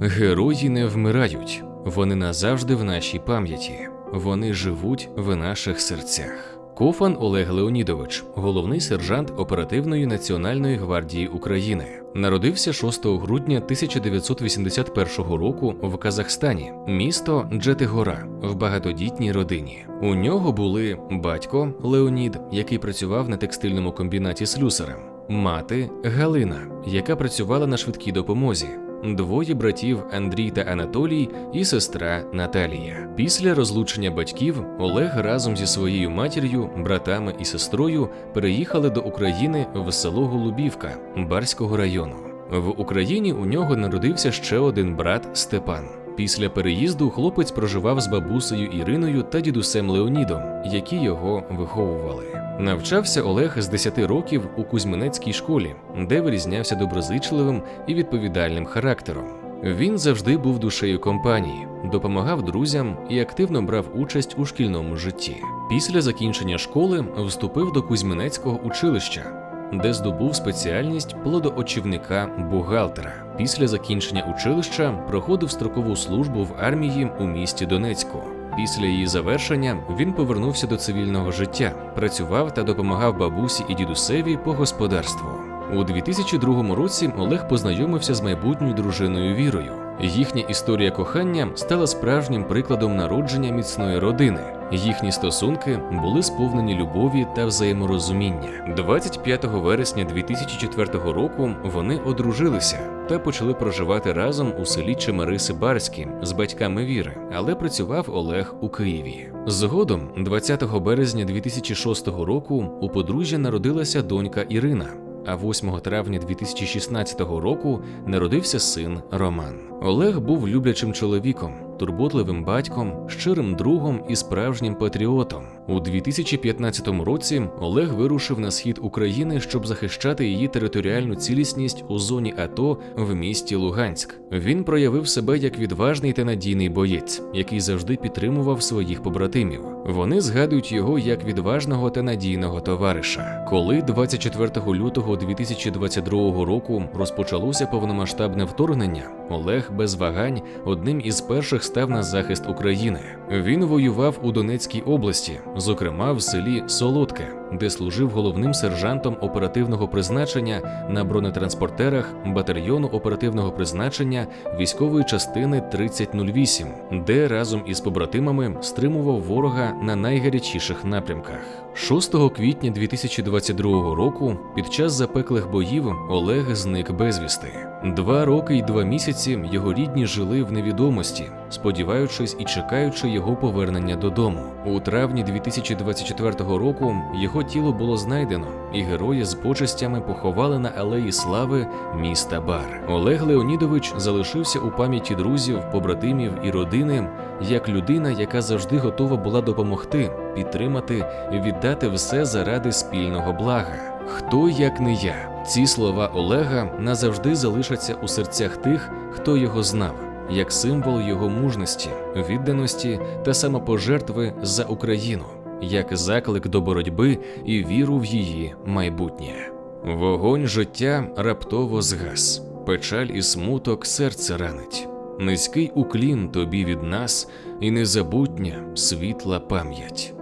Герої не вмирають, вони назавжди в нашій пам'яті, вони живуть в наших серцях. Кофан Олег Леонідович, головний сержант оперативної національної гвардії України, народився 6 грудня 1981 року в Казахстані, місто Джетигора, в багатодітній родині. У нього були батько Леонід, який працював на текстильному комбінаті слюсарем, мати Галина, яка працювала на швидкій допомозі. Двоє братів Андрій та Анатолій і сестра Наталія. Після розлучення батьків Олег разом зі своєю матір'ю, братами і сестрою переїхали до України в село Голубівка Барського району. В Україні у нього народився ще один брат Степан. Після переїзду хлопець проживав з бабусею Іриною та дідусем Леонідом, які його виховували. Навчався Олег з 10 років у Кузьминецькій школі, де вирізнявся доброзичливим і відповідальним характером. Він завжди був душею компанії, допомагав друзям і активно брав участь у шкільному житті. Після закінчення школи вступив до Кузьминецького училища, де здобув спеціальність плодоочівника бухгалтера. Після закінчення училища проходив строкову службу в армії у місті Донецьку. Після її завершення він повернувся до цивільного життя, працював та допомагав бабусі і дідусеві по господарству. У 2002 році Олег познайомився з майбутньою дружиною Вірою. Їхня історія кохання стала справжнім прикладом народження міцної родини. Їхні стосунки були сповнені любові та взаєморозуміння. 25 вересня 2004 року вони одружилися та почали проживати разом у селі Чемериси Барські з батьками Віри, але працював Олег у Києві. Згодом, 20 березня 2006 року, у подружжя народилася донька Ірина. А 8 травня 2016 року народився син Роман. Олег був люблячим чоловіком, турботливим батьком, щирим другом і справжнім патріотом. У 2015 році Олег вирушив на схід України, щоб захищати її територіальну цілісність у зоні АТО в місті Луганськ. Він проявив себе як відважний та надійний боєць, який завжди підтримував своїх побратимів. Вони згадують його як відважного та надійного товариша. Коли 24 лютого 2022 року розпочалося повномасштабне вторгнення, Олег без вагань одним із перших став на захист України. Він воював у Донецькій області, зокрема в селі Солодке, де служив головним сержантом оперативного призначення на бронетранспортерах батальйону оперативного призначення військової частини 3008, де разом із побратимами стримував ворога на найгарячіших напрямках. 6 квітня 2022 року під час запеклих боїв Олег зник безвісти. Два роки й два місяці його рідні жили в невідомості, сподіваючись і чекаючи його повернення додому. У травні 2024 року його тіло було знайдено, і герої з почестями поховали на алеї слави міста Бар. Олег Леонідович залишився у пам'яті друзів, побратимів і родини як людина, яка завжди готова була допомогти, підтримати і віддати все заради спільного блага. Хто як не я? Ці слова Олега назавжди залишаться у серцях тих, хто його знав, як символ його мужності, відданості та самопожертви за Україну, як заклик до боротьби і віру в її майбутнє. Вогонь життя раптово згас, печаль і смуток серце ранить. Низький уклін тобі від нас і незабутня світла пам'ять,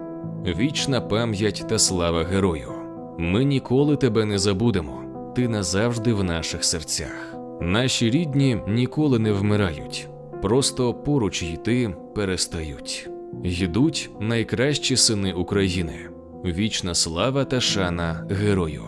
вічна пам'ять та слава герою. Ми ніколи тебе не забудемо, ти назавжди в наших серцях. Наші рідні ніколи не вмирають, просто поруч йти перестають. Йдуть найкращі сини України. Вічна слава та шана герою.